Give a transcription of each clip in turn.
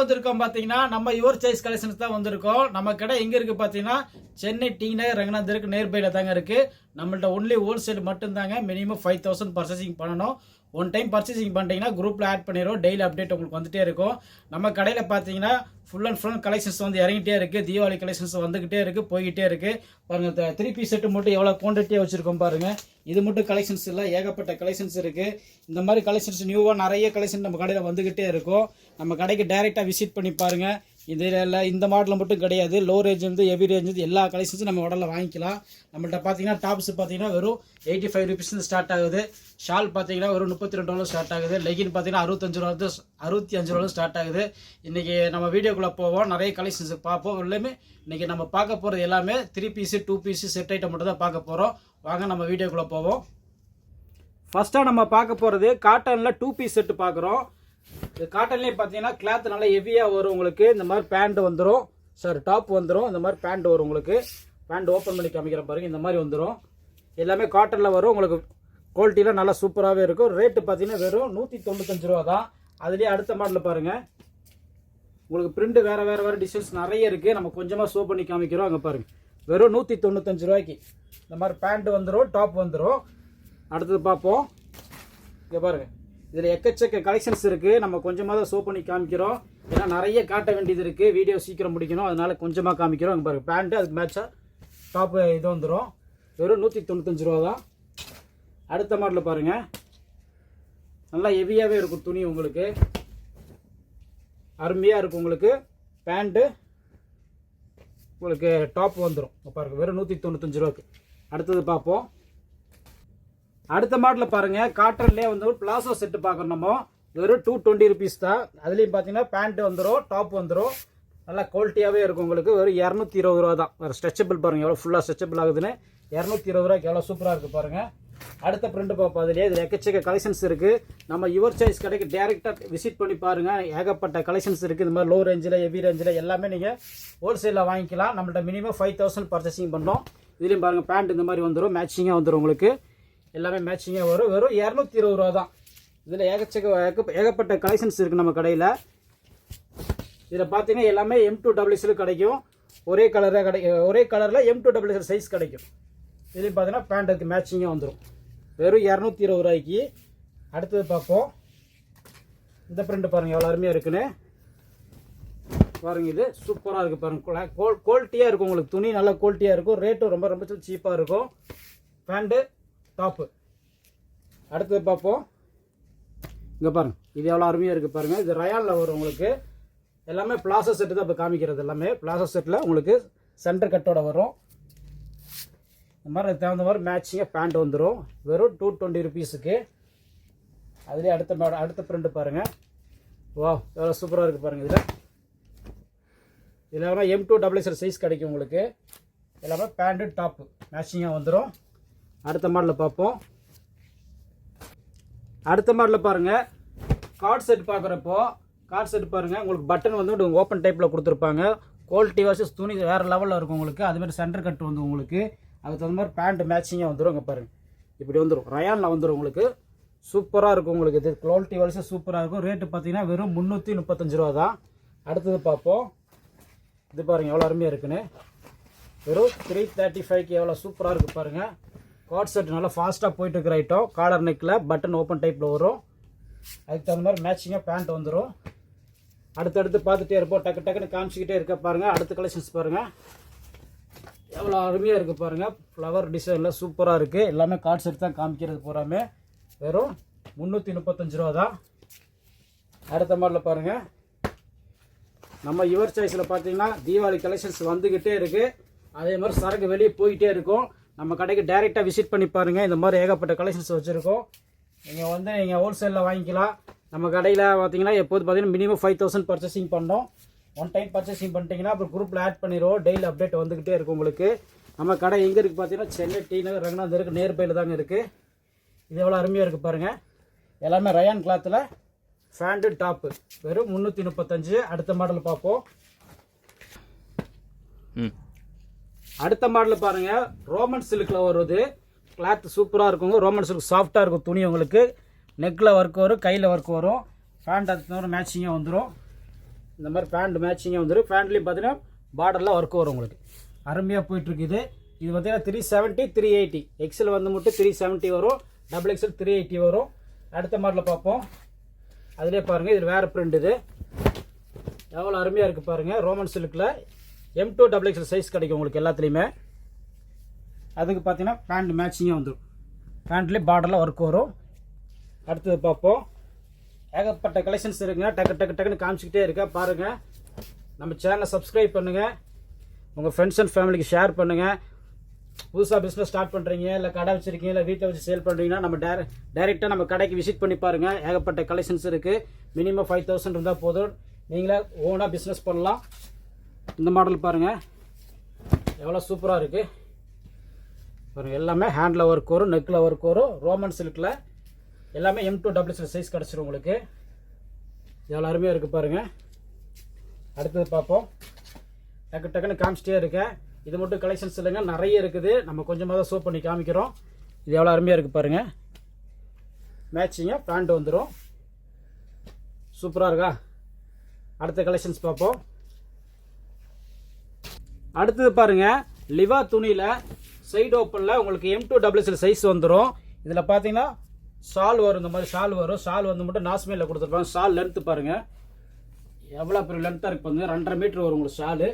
வந்திருக்கோம் பார்த்தீங்கன்னா நம்ம யுவர் சாய்ஸ் கலெக்ஷன்ஸ் தான் வந்திருக்கோம். நம்ம கடை எங்கே இருக்குது பார்த்தீங்கன்னா சென்னை டி நகர் ரங்கநாதருக்கு நேர்பையில் தாங்க இருக்குது நம்மள்ட்ட ஒன்லி ஹோல்சேல் மட்டும்தாங்க. மினிமம் ஃபைவ் தௌசண்ட் பர்ச்சேசிங் பண்ணணும். ஒன் டைம் பர்ச்சேசிங் பண்ணிட்டீங்கன்னா குரூப்பில் ஆட் பண்ணிடுவோம் டெய்லி அப்டேட் உங்களுக்கு வந்துட்டே இருக்கும். நம்ம கடையில் பார்த்தீங்கன்னா ஃபுல் அண்ட் ஃபுல் கலெக்ஷன்ஸ் வந்து இறங்கிட்டே இருக்குது தீபாவளி கலெக்ஷன்ஸ் வந்துக்கிட்டே இருக்குது போய்கிட்டே இருக்குது பாருங்கள் த்ரீ பீஸ் செட்டு மட்டும் எவ்வளோ குவான்டிட்டியாக வச்சுருக்கோம் பாருங்கள் இது மட்டும் கலெக்ஷன்ஸ் இல்லை ஏகப்பட்ட கலெக்ஷன்ஸ் இருக்குது இந்த மாதிரி கலெக்ஷன்ஸ் நியூவாக நிறைய கலெக்ஷன் நம்ம கடையில் வந்துக்கிட்டே இருக்கும். நம்ம கடைக்கு டைரெக்டாக விசிட் பண்ணி பாருங்கள் இதில் இந்த மாடலில் மட்டும் கிடையாது. லோ ரேஞ்ச் வந்து ஹெவி ரேஞ்ச் எல்லா கலெக்ஷன்ஸும் நம்ம உடலில் வாங்கிக்கலாம். நம்மள்ட்ட பார்த்தீங்கன்னா டாப்ஸ் பார்த்தீங்கன்னா வெறும் எயிட்டி ஃபைவ் ருபீஸ் ஸ்டார்ட் ஆகுது. ஷால் பார்த்தீங்கன்னா வெறும் முப்பத்தி ரெண்டு ரூபா ஸ்டார்ட் ஆகுது. லெகின் பார்த்தீங்கன்னா அறுபத்தஞ்சு ரூபா அறுபத்தி அஞ்சு ரூபா ஸ்டார்ட் ஆகுது. இன்றைக்கி நம்ம வீடியோக்குள்ளே போவோம். நிறைய கலெக்ஷன்ஸ் பார்ப்போம். எல்லாமே இன்றைக்கி நம்ம பார்க்க போகிறது எல்லாமே three piece two piece set item மட்டும் தான் பார்க்க போகிறோம் வாங்க நம்ம வீடியோக்குள்ளே போவோம். ஃபஸ்ட்டாக நம்ம பார்க்க போகிறது காட்டனில் டூ பீஸ் செட்டு பார்க்குறோம். இது காட்டன்லேயும் பார்த்தீங்கன்னா கிளாத் நல்லா ஹெவியாக வரும் உங்களுக்கு. இந்த மாதிரி பேண்ட் வந்துடும் சார் டாப் வந்துடும் இந்த மாதிரி பேண்ட் வரும் உங்களுக்கு. பேண்ட் ஓப்பன் பண்ணி காமிக்கிற பாருங்க. இந்த மாதிரி வந்துடும் எல்லாமே காட்டனில் வரும். உங்களுக்கு குவாலிட்டிலாம் நல்லா சூப்பராகவே இருக்கும். ரேட்டு பார்த்தீங்கன்னா வெறும் நூற்றி தொண்ணூத்தஞ்சு ரூபா தான். அதுலேயே அடுத்த மாடலில் பாருங்கள் உங்களுக்கு பிரிண்ட் வேறு வேறு வேறு டிசைன்ஸ் நிறைய இருக்குது நம்ம கொஞ்சமாக ஷோ பண்ணி காமிக்கிறோம். அங்கே பாருங்கள் வெறும் நூற்றி தொண்ணூத்தஞ்சு ரூபாய்க்கு. இந்த மாதிரி பேண்ட் வந்துடும் டாப் வந்துடும் அடுத்தது பார்ப்போம். இங்கே பாருங்கள் இதில் எக்கச்சக்க கலெக்ஷன்ஸ் இருக்குது நம்ம கொஞ்சமாக தான் ஷோ பண்ணி காமிக்கிறோம். ஏன்னா நிறைய காட்ட வேண்டியது இருக்குது வீடியோ சீக்கிரம் முடிக்கணும். அதனால கொஞ்சமாக காமிக்கிறோம். அங்கே பாருங்கள் பேண்ட்டு அதுக்கு மேட்சாக டாப்பு இது வந்துடும் வெறும் நூற்றி தொண்ணூத்தஞ்சு ரூபா தான். அடுத்த மாடலில் பாருங்கள் நல்லா ஹெவியாகவே இருக்கும் துணி உங்களுக்கு. அருமையாக இருக்கும் உங்களுக்கு. பேண்ட்டு உங்களுக்கு டாப் வந்துடும் பாருங்கள் வெறும் நூற்றி தொண்ணூத்தஞ்சு ரூபாய்க்கு. அடுத்தது பார்ப்போம். அடுத்த மாடலில் பாருங்கள் காட்டன்லேயே வந்து ஒரு பிளாசோ செட்டு பார்க்குறோம் நம்ம. வெறும் டூ டுவெண்ட்டி ருபீஸ் தான். அதுலேயும் பார்த்தீங்கன்னா பேண்ட் வந்துடும் டாப் வந்துடும் நல்லா குவாலிட்டியாகவே இருக்கும் உங்களுக்கு. வெறும் இரநூத்தி இருபது ரூபா தான். வேறு ஸ்ட்ரெச்சபிள் பாருங்கள் எவ்வளோ ஃபுல்லாக ஸ்ட்ரெச்சபிள் ஆகுதுன்னு. இரநூத்தி இருபது ரூபாய்க்கு எவ்வளோ சூப்பராக இருக்குது பாருங்கள் அடுத்த பிரிண்ட் பார்ப்போம் அதுலேயே. இதில் எக்கச்சக்க கலெக்ஷன்ஸ் இருக்குது நம்ம யுவர் சாய்ஸ் கடைக்கு டேரெக்டாக விசிட் பண்ணி பாருங்கள் ஏகப்பட்ட கலெக்ஷன்ஸ் இருக்குது இந்த மாதிரி லோ ரேஞ்சில் ஹெவி ரேஞ்சில் எல்லாமே நீங்கள் ஹோல்சேலில் வாங்கிக்கலாம். நம்மள்ட்ட மினிமம் ஃபைவ் தௌசண்ட் பர்ச்சேசிங் பண்ணோம். இதுலேயும் பாருங்கள் பேண்ட் இந்த மாதிரி வந்துடும் மேட்சிங்காக வந்துடும் உங்களுக்கு. எல்லாமே மேட்சிங்காக வரும். வெறும் இரநூத்தி இருபது ரூபா தான் இதில் ஏகச்சக்க ஏகப்பட்ட கலெக்ஷன்ஸ் இருக்குது நம்ம கடையில். இதில் பார்த்தீங்கன்னா எல்லாமே எம் டூ டபிள்யூஸில் கிடைக்கும். ஒரே கலராக கிடை ஒரே கலரில் எம் டூ டபிள்யூஎஸ் சைஸ் கிடைக்கும். இதுலேயும் பார்த்தீங்கன்னா பேண்ட்டுக்கு மேட்சிங்காக வந்துடும் வெறும் இரநூத்தி இருபது ரூபாய்க்கு. அடுத்தது பார்ப்போம். இந்த பிரிண்ட் பாருங்கள் எவ்வளோ அருமையாக இருக்குன்னு. பாருங்கள் இது சூப்பராக இருக்குது பாருங்கள் குவாலிட்டியாக இருக்கும் உங்களுக்கு. துணி நல்லா குவாலிட்டியாக இருக்கும். ரேட்டும் ரொம்ப ரொம்ப சீப்பாக இருக்கும். பேண்ட்டு டாப்பு அடுத்தது பார்ப்போம். இங்கே பாருங்க. இது எவ்வளோ அருமையாக இருக்குது பாருங்கள் இது ரயானில் வரும் உங்களுக்கு. எல்லாமே பிளாசோ செட்டு தான் இப்போ காமிக்கிறது எல்லாமே. பிளாசோ செட்டில் உங்களுக்கு சென்டர் கட்டோட வரும். இந்த மாதிரி தகுந்த மாதிரி மேட்சிங்காக பேண்ட் வந்துடும் வெறும் டூ டுவெண்ட்டி ருபீஸுக்கு அதுலேயே அடுத்த மா அடுத்த பிரிண்ட் பாருங்கள் வா எவ்வளோ சூப்பராக இருக்குது பாருங்கள் இதில். இதில் எம் டூ டபுள் சைஸ் கிடைக்கும் உங்களுக்கு. எல்லாமே பேண்ட்டு டாப்பு மேட்சிங்காக வந்துடும் அடுத்த மாடலில் பார்ப்போம். அடுத்த மாடலில் பாருங்கள் கார்ட் செட் பார்க்குறப்போ கார்ட் செட் பாருங்கள் உங்களுக்கு பட்டன் வந்து ஓப்பன் டைப்பில் கொடுத்துருப்பாங்க. குவாலிட்டி வாசஸ் துணி வேறு லெவலில் இருக்கும் உங்களுக்கு. அதுமாதிரி சென்டர் கட் வந்து உங்களுக்கு. அதுக்கு தகுந்த மாதிரி பேண்ட் மேட்சிங்காக வந்துடும் இங்கே பாருங்கள் இப்படி வந்துடும் ரயானில் வந்துடும் உங்களுக்கு. சூப்பராக இருக்கும் உங்களுக்கு இது. குவாலிட்டி வாசஸ் சூப்பராக இருக்கும். ரேட்டு பார்த்தீங்கன்னா வெறும் முந்நூற்றி முப்பத்தஞ்சு ரூபா தான். அடுத்தது பார்ப்போம். இது பாருங்கள் எவ்வளோ அருமையாக இருக்குன்னு. வெறும் த்ரீ தேர்ட்டி ஃபைவ்க்கு எவ்வளோ சூப்பராக இருக்குது பாருங்கள் காட் செட் நல்லா ஃபாஸ்ட்டாக போயிட்டு இருக்கிற ஐட்டம் காலர் நெக்கில் பட்டன் ஓப்பன் டைப்பில் வரும். அதுக்கு தகுந்த மாதிரி மேட்சிங்காக பேண்ட் வந்துடும் அடுத்தடுத்து பார்த்துட்டே இருப்போம். டக்கு டக்குன்னு காமிச்சிக்கிட்டே இருக்க பாருங்கள் அடுத்த கலெக்ஷன்ஸ் பாருங்கள் எவ்வளோ அருமையாக இருக்குது பாருங்கள் ஃப்ளவர் டிசைனில் சூப்பராக இருக்குது எல்லாமே கார்ட் செட் தான் காமிக்கிறது போகிறாமே வெறும் முந்நூற்றி முப்பத்தஞ்சு ரூபா தான். அடுத்த மாடலில் பாருங்கள் நம்ம யுவர் சாய்ஸில் பார்த்தீங்கன்னா தீபாவளி கலெக்ஷன்ஸ் வந்துக்கிட்டே இருக்குது அதே மாதிரி சரக்கு வெளியே போயிட்டே இருக்கும். நம்ம கடைக்கு டைரெக்டாக விசிட் பண்ணி பாருங்கள் இந்த மாதிரி ஏகப்பட்ட கலெக்ஷன்ஸ் வச்சுருக்கோம். நீங்கள் வந்து நீங்கள் ஹோல்சேலில் வாங்கிக்கலாம். நம்ம கடையில் பார்த்தீங்கன்னா எப்போது பார்த்தீங்கன்னா மினிமம் ஃபைவ் தௌசண்ட் பர்ச்சேசிங் பண்ணோம். ஒன் டைம் பர்ச்சேசிங் பண்ணிட்டீங்கன்னா அப்புறம் குரூப்பில் ஆட் பண்ணிடுவோம். டெய்லி அப்டேட் வந்துக்கிட்டே இருக்கும் உங்களுக்கு. நம்ம கடை எங்கே இருக்குது பார்த்தீங்கன்னா சென்னை டி நகர் ரங்கநாத் இருக்குது நியர்பையில் தாங்க இருக்குது இது எவ்வளோ அருமையாக இருக்குது பாருங்கள் எல்லாமே ரயான் கிளாத்தில் ஃபேண்டு டாப்பு வெறும் முந்நூற்றி முப்பத்தஞ்சு. அடுத்த மாடல் பார்ப்போம். ம். அடுத்த மாடல் பாருங்க. ரோமன் சில்கில் வருது. கிளாத் சூப்பராக இருக்குங்க. ரோமன் சில்க் சாஃப்டாக இருக்கும் துணி உங்களுக்கு. நெக்கில் ஒர்க் வரும் கையில் ஒர்க் வரும். பேண்ட் அதுக்கு மேட்சிங்காக வந்துடும் இந்த மாதிரி பேண்ட் மேட்சிங்காக வந்துடும் பேண்ட்லேயும் பார்த்தீங்கன்னா பார்டரில் ஒர்க் வரும் உங்களுக்கு. அருமையாக போயிட்டுருக்கு இது இது பார்த்தீங்கன்னா three seventy three eighty XL வந்து மட்டும் த்ரீ செவன்ட்டி வரும். டபுள் எக்ஸல் த்ரீ எயிட்டி வரும். அடுத்த மாடலில் பார்ப்போம். அதிலே பாருங்கள் இது வேறு பிரிண்ட் இது. எவ்வளோ அருமையாக இருக்குது பாருங்கள் Roman சில்கில் M to double XL size கிடைக்கும் உங்களுக்கு எல்லாத்துலேயுமே. அதுக்கு பார்த்தீங்கன்னா பேண்ட் மேட்சிங்காக வந்துடும் பேண்ட்லேயே பார்டரில் ஒர்க் வரும். அடுத்தது பார்ப்போம். ஏகப்பட்ட கலெக்ஷன்ஸ் இருக்குங்க. டக்கு டக்கு டக்குன்னு காமிச்சிக்கிட்டே இருக்கா பாருங்கள் நம்ம சேனலை சப்ஸ்கிரைப் பண்ணுங்கள் உங்கள் ஃப்ரெண்ட்ஸ் அண்ட் ஃபேமிலிக்கு ஷேர் பண்ணுங்கள் புதுசாக பிஸ்னஸ் ஸ்டார்ட் பண்ணுறீங்க இல்லை கடை வச்சுருக்கீங்க இல்லை வீட்டை வச்சு சேல் பண்ணுறீங்கன்னா நம்ம டேர டேரெக்டாக நம்ம கடைக்கு விசிட் பண்ணி பாருங்கள் ஏகப்பட்ட கலெக்ஷன்ஸ் இருக்குது மினிமம் ஃபைவ் தௌசண்ட் இருந்தால் போதும். நீங்களே ஓனாக பிஸ்னஸ் பண்ணலாம். இந்த மாடல் பாருங்கள் எவ்வளோ சூப்பராக இருக்குது பாருங்கள் எல்லாமே ஹேண்டில் ஒர்க் வரும் நெக்கில் ஒர்க் வரும் ரோமன் சில்கில் எல்லாமே எம் டூ டபுள் சைஸ் கிடச்சிரும் உங்களுக்கு. எவ்வளோ அருமையாக இருக்குது பாருங்கள் அடுத்தது பார்ப்போம். டக்கு டக்குன்னு காமிச்சிட்டே இருக்கேன். இது மட்டும் கலெக்ஷன்ஸ் இல்லைங்க நிறைய இருக்குது. நம்ம கொஞ்சமாக தான் சூப் பண்ணி காமிக்கிறோம். இது எவ்வளோ அருமையாக இருக்குது பாருங்கள் மேட்சிங்காக பேண்ட் வந்துடும் சூப்பராக இருக்கா? அடுத்த கலெக்ஷன்ஸ் பார்ப்போம். அடுத்தது பாருங்க லிவா துணியில் சைடு ஓப்பனில் உங்களுக்கு எம் டூ டபுள்எஸ்எல் சைஸ் வந்துடும் இதில் பார்த்தீங்கன்னா ஷால் வரும் இந்த மாதிரி ஷால் வரும். ஷால் வந்து மட்டும் நாஸ்மேலில் கொடுத்துருப்பாங்க. ஷால் லென்த்து பாருங்கள் எவ்வளோ பெரிய லென்த்தாக இருக்குது பாருங்கள் ரெண்டரை மீட்ரு வரும் உங்களுக்கு ஷாலு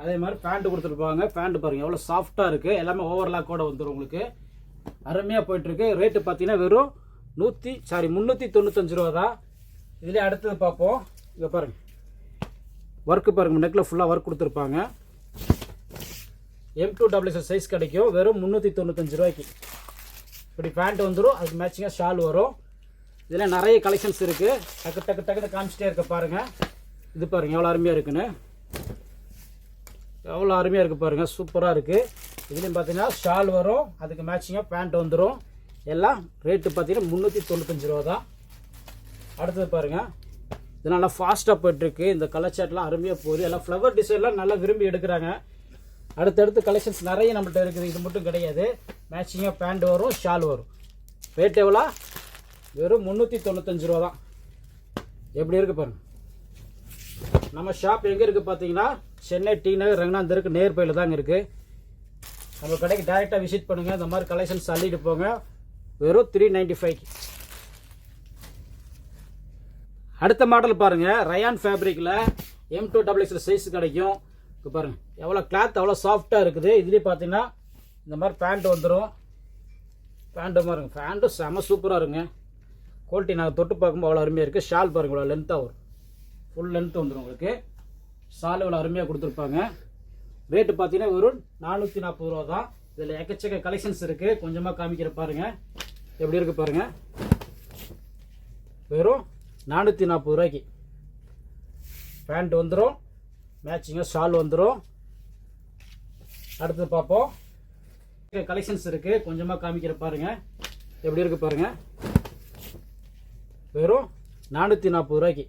அதே மாதிரி பேண்ட்டு கொடுத்துருப்பாங்க. பேண்ட்டு பாருங்கள் எவ்வளோ சாஃப்டாக இருக்குது எல்லாமே ஓவர்லாக்கோட வந்துடும் உங்களுக்கு. அருமையாக போயிட்டுருக்கு. ரேட்டு பார்த்தீங்கன்னா வெறும் நூற்றி சாரி முந்நூற்றி தொண்ணூத்தஞ்சு ரூபா தான். இதுலேயே அடுத்தது பார்ப்போம். இங்கே பாருங்கள் ஒர்க்கு பாருங்கள் நெக்கில் ஃபுல்லாக ஒர்க் கொடுத்துருப்பாங்க. எம் டூ டபுள் சைஸ் கிடைக்கும். வெறும் முந்நூற்றி தொண்ணூத்தஞ்சு ரூபாய்க்கு. இப்படி பேண்ட் வந்துடும் அதுக்கு மேட்சிங்காக ஷால் வரும். இதில் நிறைய கலெக்ஷன்ஸ் இருக்குது டக்கு டக்கு டக்குன்னு காமிச்சிட்டே இருக்க பாருங்கள் இது பாருங்கள் எவ்வளோ அருமையாக இருக்குன்னு. எவ்வளோ அருமையாக இருக்குது பாருங்கள் சூப்பராக இருக்குது இதுலேயும் பார்த்தீங்கன்னா ஷால் வரும். அதுக்கு மேட்சிங்காக பேண்ட் வந்துடும் எல்லாம் ரேட்டு பார்த்தீங்கன்னா முந்நூற்றி தொண்ணூத்தஞ்சு ரூபா தான். அடுத்தது பாருங்கள் இது நல்லா ஃபாஸ்ட்டாக போயிட்டுருக்கு இந்த கலர் சாட்லாம் அருமையாக போகுது. எல்லாம் ஃப்ளவர் டிசைன்லாம் நல்லா விரும்பி எடுக்கிறாங்க. அடுத்தடுத்து கலெக்ஷன்ஸ் நிறைய நம்மள்ட்ட இருக்குது. இது மட்டும் கிடையாது. மேட்சிங்காக பேண்ட் வரும் ஷால் வரும். ரேட் எவ்வளோ? வெறும் முந்நூற்றி தொண்ணூத்தஞ்சு ரூபா தான். எப்படி இருக்குது பாருங்கள் நம்ம ஷாப் எங்கே இருக்குது பார்த்தீங்கன்னா சென்னை டி நகர் ரங்கநாதருக்கு நேர்பையில் தாங்க இருக்குது நம்ம கடைக்கு டைரெக்டாக விசிட் பண்ணுங்கள் இந்த மாதிரி கலெக்ஷன்ஸ் அள்ளிட்டு போங்க. வெறும் த்ரீ நைன்டி ஃபைவ் அடுத்த மாடல் பாருங்கள் rayon ஃபேப்ரிக்கில் M to double XL size கிடைக்கும். இப்போ பாருங்கள் எவ்வளோ கிளாத் அவ்வளோ சாஃப்டாக இருக்குது. இதுலேயே பார்த்தீங்கன்னா இந்த மாதிரி பேண்ட் வந்துடும் பேண்ட்டு பாருங்க பேண்ட்டும் செம சூப்பராக இருங்க குவாலிட்டி நாங்கள் தொட்டு பார்க்கும்போது அவ்வளோ அருமையாக இருக்குது ஷால் பாருங்க இவ்வளோ லென்த்தாக வரும். ஃபுல் லென்த் வந்துடும் உங்களுக்கு. ஷால் இவ்வளோ அருமையாக கொடுத்துருப்பாங்க. ரேட்டு பார்த்தீங்கன்னா வெறும் நானூற்றி நாற்பது ரூபா தான். இதில் எக்கச்சக்க கலெக்ஷன்ஸ் இருக்குது கொஞ்சமாக காமிக்கிற பாருங்கள் எப்படி இருக்குது பாருங்கள் வெறும் நானூற்றி நாற்பது ரூபாய்க்கு. பேண்ட் வந்துடும் மேட்சிங்காக ஷால் வந்துடும் அடுத்து பார்ப்போம். கலெக்ஷன்ஸ் இருக்குது கொஞ்சமாக காமிக்கிற பாருங்கள் எப்படி இருக்குது பாருங்கள் வெறும் நானூற்றி நாற்பது ரூபாய்க்கு.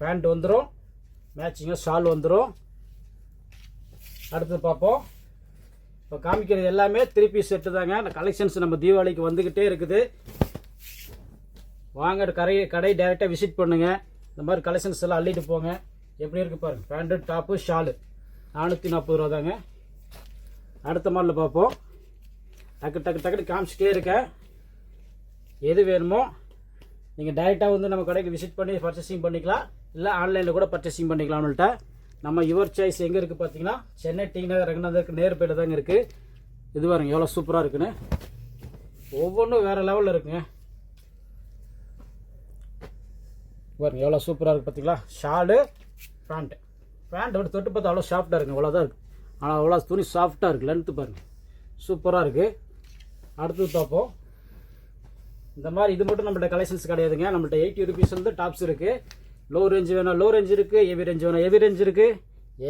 பேண்ட் வந்துடும் மேட்சிங்காக ஷால் வந்துடும் அடுத்து பார்ப்போம். இப்போ காமிக்கிறது எல்லாமே த்ரீ பீஸ் செட்டு தாங்க. அந்த கலெக்ஷன்ஸ் நம்ம தீபாவளிக்கு வந்துக்கிட்டே இருக்குது. வாங்க கடை கடை டைரெக்டாக விசிட் பண்ணுங்கள் இந்த மாதிரி கலெக்ஷன்ஸ் எல்லாம் அள்ளிட்டு போங்க. எப்படி இருக்குது பாருங்க. பேண்ட்டு டாப்பு ஷாலு நானூற்றி நாற்பது ரூபா தாங்க. அடுத்த மாடலில் பார்ப்போம். டக்கு டக்கு டக்குன்னு காமிச்சிட்டே இருக்கேன் எது வேணுமோ நீங்கள் டைரெக்டாக வந்து நம்ம கடைக்கு விசிட் பண்ணி பர்ச்சேசிங் பண்ணிக்கலாம். இல்லை ஆன்லைனில் கூட பர்ச்சேசிங் பண்ணிக்கலாம்னுட்ட நம்ம யுவர் சாய்ஸ் எங்கே இருக்குது பார்த்தீங்கன்னா சென்னை டி நகர் ரங்கநாதருக்கு நேர்பையில் தாங்க இருக்குது இது பாருங்க எவ்வளோ சூப்பராக இருக்குன்னு. ஒவ்வொன்றும் வேறு லெவலில் இருக்குங்க. பாருங்க எவ்வளோ சூப்பராக இருக்குது பார்த்தீங்களா ஷாலு பேண்ட்டு பேண்ட்டை வந்து தொட்டு பார்த்தா அவ்வளோ சாஃப்டாக இருக்குது அவ்வளோதான் இருக்குது ஆனால் அவ்வளோ துணி சாஃப்டாக இருக்குது லென்த்து பாருங்கள் சூப்பராக இருக்குது அடுத்தது பார்ப்போம். இந்த மாதிரி இது மட்டும் நம்மள்ட்ட கலெக்ஷன்ஸ் கிடையாதுங்க. நம்மள்ட்ட எயிட்டி ருபீஸ் வந்து டாப்ஸ் இருக்குது லோ ரேஞ்சு வேணால் லோ ரேஞ்ச் இருக்குது ஹெவி ரேஞ்ச் வேணால் ஹெவி ரேஞ்ச் இருக்குது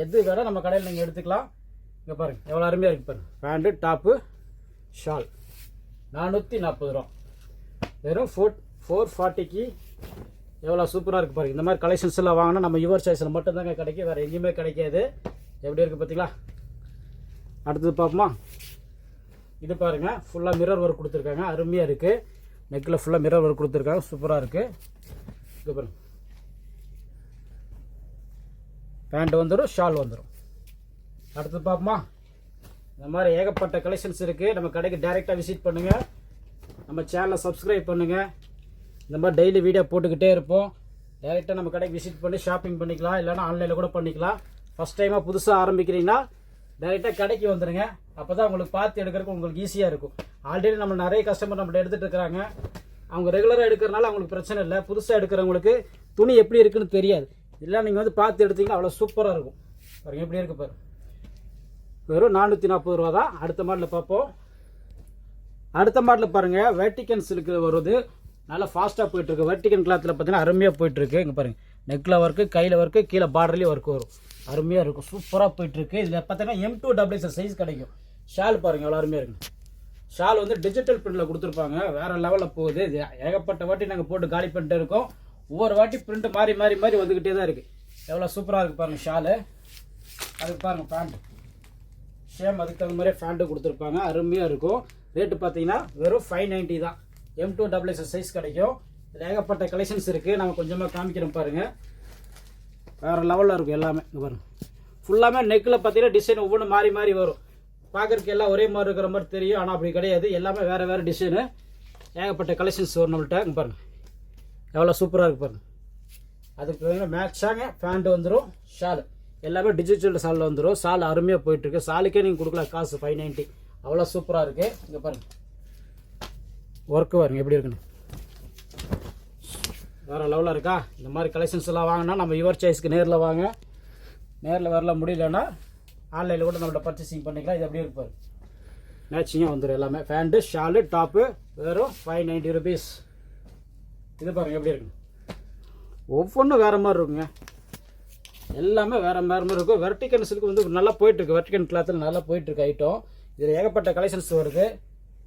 எது வேணால் நம்ம கடையில் நீங்கள் எடுத்துக்கலாம். இங்கே பாருங்கள் எவ்வளோ அருமையாக இருக்குது பாருங்கள் பேண்ட்டு டாப்பு ஷால் நானூற்றி நாற்பது ரூபா. வெறும் ஃபோர் ஃபோர் ஃபார்ட்டிக்கு எவ்வளோ சூப்பராக இருக்குது பாருங்கள் இந்த மாதிரி கலெக்ஷன்ஸ் எல்லாம் வாங்கினா நம்ம யுவர் சாய்ஸில் மட்டும்தாங்க கிடைக்கும். வேறு எங்கேயுமே கிடைக்காது. எப்படி இருக்குது பார்த்தீங்களா அடுத்தது பார்ப்போமா? இது பாருங்கள் ஃபுல்லாக மிரர் ஒர்க் கொடுத்துருக்காங்க. அருமையாக இருக்குது நெக்கில் ஃபுல்லாக மிரர் ஒர்க் கொடுத்துருக்காங்க. சூப்பராக இருக்குது இது பாருங்க. பேண்ட் வந்துடும் ஷால் வந்துடும் அடுத்து பார்ப்போமா? இந்த மாதிரி ஏகப்பட்ட கலெக்ஷன்ஸ் இருக்குது நம்ம கடைக்கு டைரெக்டாக விசிட் பண்ணுங்கள் நம்ம சேனலை சப்ஸ்கிரைப் பண்ணுங்கள் இந்த மாதிரி டெய்லி வீடியோ போட்டுக்கிட்டே இருப்போம். டைரெக்டாக நம்ம கடைக்கு விசிட் பண்ணி ஷாப்பிங் பண்ணிக்கலாம். இல்லைனா ஆன்லைனில் கூட பண்ணிக்கலாம். ஃபஸ்ட் டைமாக புதுசாக ஆரம்பிக்கிறீங்கன்னா டைரெக்டாக கடைக்கு வந்துடுங்க அப்போ தான் உங்களுக்கு பார்த்து எடுக்கிறதுக்கு உங்களுக்கு ஈஸியாக இருக்கும். ஆல்ரெடி நம்ம நிறைய கஸ்டமர் நம்மகிட்ட எடுத்துகிட்டு இருக்கிறாங்க. அவங்க ரெகுலராக எடுக்கிறனால அவங்களுக்கு பிரச்சனை இல்லை. புதுசாக எடுக்கிறவங்களுக்கு துணி எப்படி இருக்குன்னு தெரியாது. இல்லை நீங்கள் வந்து பார்த்து எடுத்தீங்கன்னா அவ்வளோ சூப்பராக இருக்கும். பாருங்க எப்படி இருக்கு பாரு. வெறும் நானூற்றி நாற்பது ரூபா தான். அடுத்த மாடலில் பார்ப்போம். அடுத்த மாடலில் பாருங்கள் வேட்டிக்கன் சில்க் வருது. நல்லா ஃபாஸ்ட்டாக போயிட்டுருக்கு. வெர்டிகன் கிளாத்தில் பார்த்தீங்கன்னா அருமையாக போயிட்டுருக்கு. இங்கே பாருங்கள் நெக்கில் ஒர்க்கு கையில் ஒர்க்கு கீழே பார்டர்லேயும் ஒர்க் வரும். அருமையாக இருக்கும். சூப்பராக போயிட்டுருக்கு. இதில் பார்த்தீங்கன்னா எம் டூ டபுள் சைஸ் கிடைக்கும். ஷால் பாருங்கள் எவ்வளோ அருமையாக இருக்கும் ஷால் வந்து டிஜிட்டல் பிரிண்டில் கொடுத்துருப்பாங்க. வேறு லெவலில் போகுது. இது ஏகப்பட்ட வாட்டி நாங்கள் போட்டு காலி பண்ணிட்டு இருக்கோம். ஒவ்வொரு வாட்டி பிரிண்ட் மாறி மாறி மாறி வந்துக்கிட்டே தான் இருக்குது எவ்வளோ சூப்பராக இருக்குது பாருங்கள் ஷாலு அதுக்கு பாருங்கள் பேண்ட் சேம் அதுக்கு தகுந்த மாதிரியே ஃபேண்ட்டு கொடுத்துருப்பாங்க. அருமையாக இருக்கும். ரேட்டு பார்த்தீங்கன்னா வெறும் ஃபைவ் நைன்ட்டி தான். M to double X size கிடைக்கும். இதில் ஏகப்பட்ட கலெக்ஷன்ஸ் இருக்குது நம்ம கொஞ்சமாக காமிக்கிறோம் பாருங்கள் வேறு லெவலில் இருக்கும் எல்லாமே. இங்க பாருங்க. ஃபுல்லாமே நெக்கில் பார்த்தீங்கன்னா டிசைன் ஒவ்வொன்றும் மாறி மாறி வரும். பார்க்குறதுக்கு எல்லாம் ஒரே மாதிரி இருக்கிற மாதிரி தெரியும். ஆனால் அப்படி கிடையாது. எல்லாமே வேறு வேறு டிசைனு ஏகப்பட்ட கலெக்ஷன்ஸ் வரும் நம்மள்ட்ட. பாருங்கள் எவ்வளோ சூப்பராக இருக்குது பாருங்கள் அதுக்கு மேட்சாங்க ஃபேண்ட் வந்துடும் ஷால் எல்லாமே டிஜிட்டல் சாலில் வந்துடும் சால் அருமையாக போயிட்டுருக்கு சாலுக்கே நீங்கள் கொடுக்கலாம். காசு ஃபைவ் நைன்ட்டி அவ்வளோ சூப்பராக இருக்குது இங்கே பாருங்கள் ஒர்க்கு பாருங்க எப்படி இருக்குன்னு. வேறு லெவலில் இருக்கா? இந்த மாதிரி கலெக்ஷன்ஸ் எல்லாம் வாங்கினா நம்ம யுவர் சாய்ஸ்க்கு நேரில் வாங்க. நேரில் வரல முடியலன்னா ஆன்லைனில் கூட நம்மள்ட்ட பர்ச்சேசிங் பண்ணிக்கலாம். இது அப்படியே இருப்பார் மேட்சிங்காக வந்துடும் எல்லாமே. ஃபேண்ட்டு ஷாலு டாப்பு வெறும் ஃபைவ் நைன்ட்டி ருபீஸ் இது பாருங்க எப்படி இருக்கு ஒவ்வொன்றும் வேறு மாதிரி இருக்குங்க. எல்லாமே வேறு வேறு மாதிரி இருக்கும். வெர்டிகன் சில்க் வந்து நல்லா போயிட்டுருக்கு வெர்டிகன் கிளாத்தில் நல்லா போயிட்டுருக்கு ஐட்டம் இதில் ஏகப்பட்ட கலெக்ஷன்ஸ் வருது.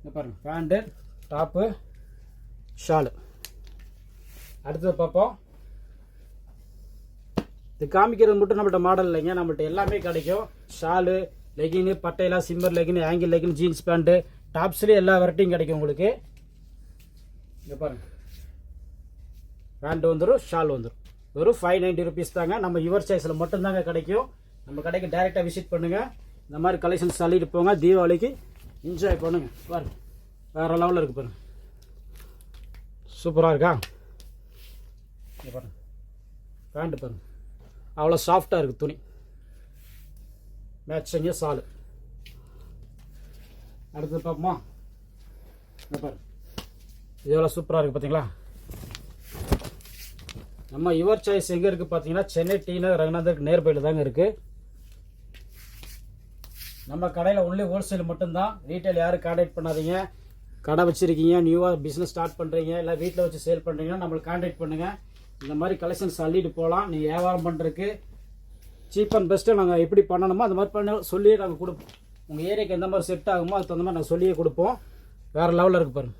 இது பாருங்கள் ஃபேண்டு டாப்பு ஷாலு அடுத்தது பார்ப்போம். இது காமிக்கிறது மட்டும் நம்மள்ட்ட மாடல் இல்லைங்க. நம்மள்ட்ட எல்லாமே கிடைக்கும். ஷாலு லெகின்னு பட்டையெல்லாம் shimmer legging ankle legging jeans pant டாப்ஸ்லேயே எல்லா வெரைட்டியும் கிடைக்கும் உங்களுக்கு. இங்கே பாருங்க. பேண்ட் வந்துடும் ஷால் வந்துடும் வெறும் ஃபைவ் நைன்ட்டி ருபீஸ் தாங்க. நம்ம யுவர் சைஸில் மட்டும்தாங்க கிடைக்கும். நம்ம கடைக்கு டைரெக்டாக விசிட் பண்ணுங்கள் இந்த மாதிரி கலெக்ஷன்ஸ் தள்ளிட்டு போங்க. தீபாவளிக்கு என்ஜாய் பண்ணுங்கள் பாருங்கள் வேறு லெவலில் இருக்குது பாருங்க. சூப்பராக இருக்கா? இங்கே பாருங்க. பேண்ட் பாருங்க. அவ்வளோ சாஃப்டாக இருக்குது துணி. மேட்சிங்க சாலு. அடுத்து பார்ப்போமா? இங்கே பாருங்க. இது எவ்வளோ சூப்பராக இருக்குது பார்த்தீங்களா நம்ம யுவர் சாய்ஸ் எங்கே இருக்குது பார்த்தீங்கன்னா சென்னை டி நகர் ரங்கநாதருக்கு நேர்பையில் தாங்க இருக்குது நம்ம கடையில் ஒன்லி ஹோல்சேல் மட்டும்தான். ரீட்டைல் யாரும் கான்டாக்ட் பண்ணாதீங்க. கடை வச்சுருக்கீங்க நியூவாக பிஸ்னஸ் ஸ்டார்ட் பண்ணுறீங்க இல்லை வீட்டில் வச்சு சேல் பண்ணுறீங்கன்னா நம்மளுக்கு கான்டாக்ட் பண்ணுங்கள் இந்த மாதிரி கலெக்ஷன்ஸ் அள்ளிட்டு போகலாம் நீங்கள் வியாபாரம் பண்ணுறதுக்கு சீப் அண்ட் பெஸ்ட்டு நாங்கள் எப்படி பண்ணணுமோ அந்த மாதிரி பண்ண சொல்லியே நாங்கள் கொடுப்போம். உங்கள் ஏரியாவுக்கு எந்த மாதிரி செட் ஆகுமோ அதுக்கு தகுந்த மாதிரி நாங்கள் சொல்லியே கொடுப்போம். வேறு லெவலில் இருக்கு பாருங்கள்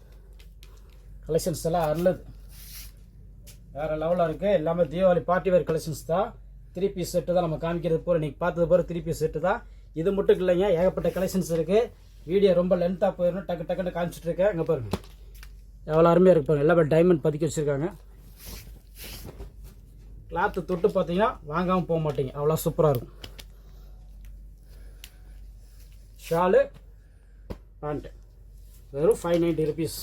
கலெக்ஷன்ஸ் எல்லாம் அருளுது வேறு லெவலில் இருக்குது எல்லாமே தீபாவளி பார்ட்டி வேர் கலெக்ஷன்ஸ் தான். த்ரீ பீஸ் செட்டு தான் நம்ம காமிக்கிறது போகிற நீங்கள் பார்த்தது போகிற த்ரீ பீஸ் செட்டு தான். இது மட்டும் இல்லைங்க ஏகப்பட்ட கலெக்ஷன்ஸ் இருக்குது வீடியோ ரொம்ப லென்த்தாக போயிடணும் டக்கு டக்குன்னு காமிச்சிட்டு இருக்கேன். இங்கே பாருங்க. எவ்வளோ அருமையாக இருக்கு பாருங்க. எல்லாமே டைமண்ட் பதுக்கி வச்சுருக்காங்க. கிளாத்து தொட்டு பார்த்தீங்கன்னா வாங்காமல் போக மாட்டீங்க. அவ்வளோ சூப்பராக இருக்கும். ஷாலு பேண்ட்டு வெறும் ஃபைவ் நைன்ட்டி ருபீஸ்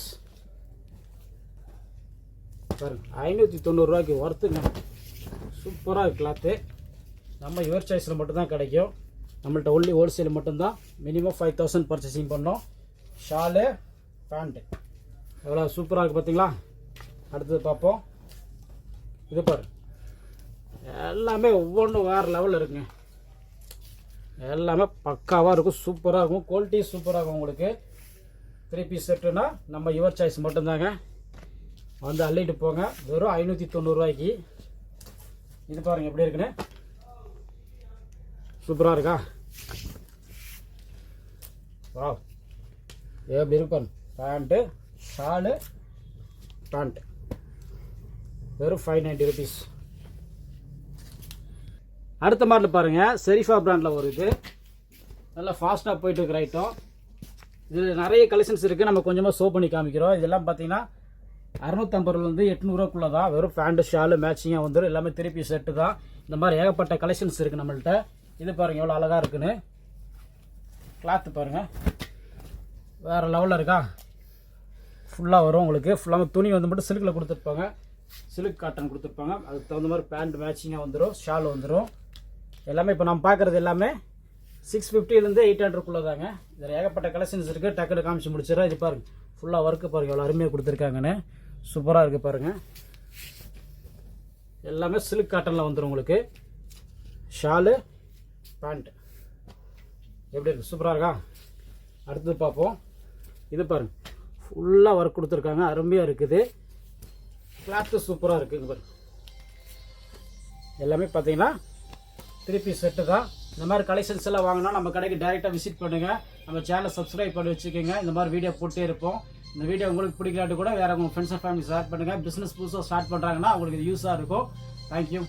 பாருங்க. ஐநூற்றி தொண்ணூறுரூவாய்க்கு ஒர்த்துங்க சூப்பராக இருக்குது கிளாத்து நம்ம யுவர் சாய்ஸில் மட்டும்தான் கிடைக்கும். நம்மள்ட்ட ஒன்லி ஹோல்சேல் மட்டும்தான் மினிமம் ஃபைவ் தௌசண்ட் பர்ச்சேசிங் பண்ணோம். ஷாலு பேண்ட்டு எவ்வளோ சூப்பராக இருக்குது பார்த்தீங்களா அடுத்தது பார்ப்போம். இது பாரு. எல்லாமே ஒவ்வொன்றும் வேறு லெவலில் இருக்குங்க. எல்லாமே பக்காவாக இருக்கும் சூப்பராக இருக்கும். குவாலிட்டி சூப்பராக இருக்கும் உங்களுக்கு. த்ரீ பீஸ் செட்டுனா நம்ம யுவர் சாய்ஸ் மட்டும்தாங்க. வந்து அள்ளிட்டு போங்க. வெறும் ஐநூற்றி தொண்ணூறுரூவாய்க்கு இது பாருங்கள் எப்படி இருக்குன்னு? சூப்பராக இருக்கா? வா எப்படி இருக்கும் பேண்ட்டு ஷாலு பேண்ட். வெறும் ஃபைவ் நைன்ட்டி ருபீஸ் அடுத்த மாடல் பாருங்கள் செரிஃபா பிராண்டில் ஒரு இது. நல்லா ஃபாஸ்ட்டாக போயிட்டு இருக்கிற ஐட்டம் இதில் நிறைய கலெக்ஷன்ஸ் இருக்குது நம்ம கொஞ்சமாக ஷோ பண்ணி காமிக்கிறோம். இதெல்லாம் பார்த்தீங்கன்னா அறுநூத்தம்பது ரூபாலேருந்து எட்நூறுவாக்குள்ளே தான் வெறும் ஃபேண்ட்டு ஷாலு மேட்சிங்காக வந்துடும் எல்லாமே திருப்பி செட்டு தான். இந்த மாதிரி ஏகப்பட்ட கலெக்ஷன்ஸ் இருக்குது நம்மள்ட்ட. இது பாருங்கள் எவ்வளோ அழகாக இருக்குன்னு. கிளாத்து பாருங்கள் வேறு லெவலில் இருக்கா? ஃபுல்லாக வரும் உங்களுக்கு. ஃபுல்லாக துணி வந்து மட்டும் சில்கில் கொடுத்துருப்பாங்க. சில்க் காட்டன் கொடுத்துருப்பாங்க. அதுக்கு தகுந்த மாதிரி பேண்ட் மேட்சிங்காக வந்துடும் ஷால் வந்துடும் எல்லாமே இப்போ நம்ம பார்க்குறது எல்லாமே சிக்ஸ் ஃபிஃப்டிலேருந்து எயிட் ஹண்ட்ரட்குள்ளே தாங்க. இதில் ஏகப்பட்ட கலெக்ஷன்ஸ் இருக்குது டக்குனு காமிச்சு முடிச்சிடறேன். இது பாருங்க. ஃபுல்லாக ஒர்க்கு பாருங்கள் எவ்வளோ அருமையாக கொடுத்துருக்காங்கன்னு. சூப்பராக இருக்குது பாருங்கள் எல்லாமே சில்க் காட்டனில் வந்துடும் உங்களுக்கு. ஷாலு பேண்ட் எப்படி இருக்குது சூப்பராக இருக்கா? அடுத்தது பார்ப்போம். இது பாருங்க. ஃபுல்லாக ஒர்க் கொடுத்துருக்காங்க. அருமையாக இருக்குது. கிளாத்து சூப்பராக இருக்குது இங்க பாருங்க. எல்லாமே பார்த்தீங்கன்னா திருப்பி செட்டு தான். இந்த மாதிரி கலெக்ஷன்ஸ் எல்லாம் வாங்கினா நம்ம கடைக்கு டைரெக்டாக விசிட் பண்ணுங்கள் நம்ம சேனலை சப்ஸ்கிரைப் பண்ணி வச்சுக்கோங்க. இந்த மாதிரி வீடியோ போட்டே இருப்போம். இந்த வீடியோ உங்களுக்கு பிடிக்கலாட்டு கூட வேறு உங்கள் ஃப்ரெண்ட்ஸ் அண்ட் ஃபேமிலி ஷேர் பண்ணுங்கள் பிஸ்னஸ் புதுசாக ஸ்டார்ட் பண்ணுறாங்கன்னா உங்களுக்கு இது யூஸாக இருக்கும். தேங்க்யூ